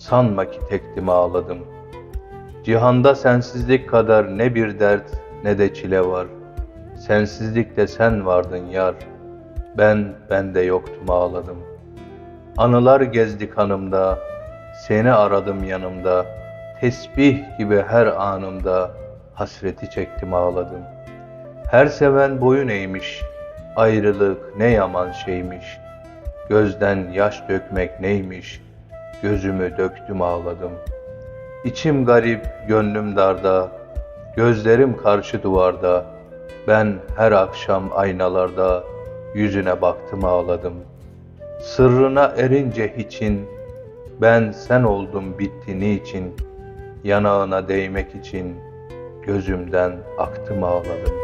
sanma ki tektim ağladım. Cihanda sensizlik kadar ne bir dert ne de çile var. Sensizlikte sen vardın yar, ben bende yoktum ağladım. Anılar gezdi kanımda, seni aradım yanımda, tesbih gibi her anımda hasreti çektim ağladım. Her seven boyun eğmiş, ayrılık ne yaman şeymiş. Gözden yaş dökmek neymiş, gözümü döktüm ağladım. İçim garip, gönlüm darda, gözlerim karşı duvarda. Ben her akşam aynalarda yüzüne baktım ağladım. Sırrına erince hiçin, ben sen oldum bitti niçin, yanağına değmek için gözümden aktım ağladım.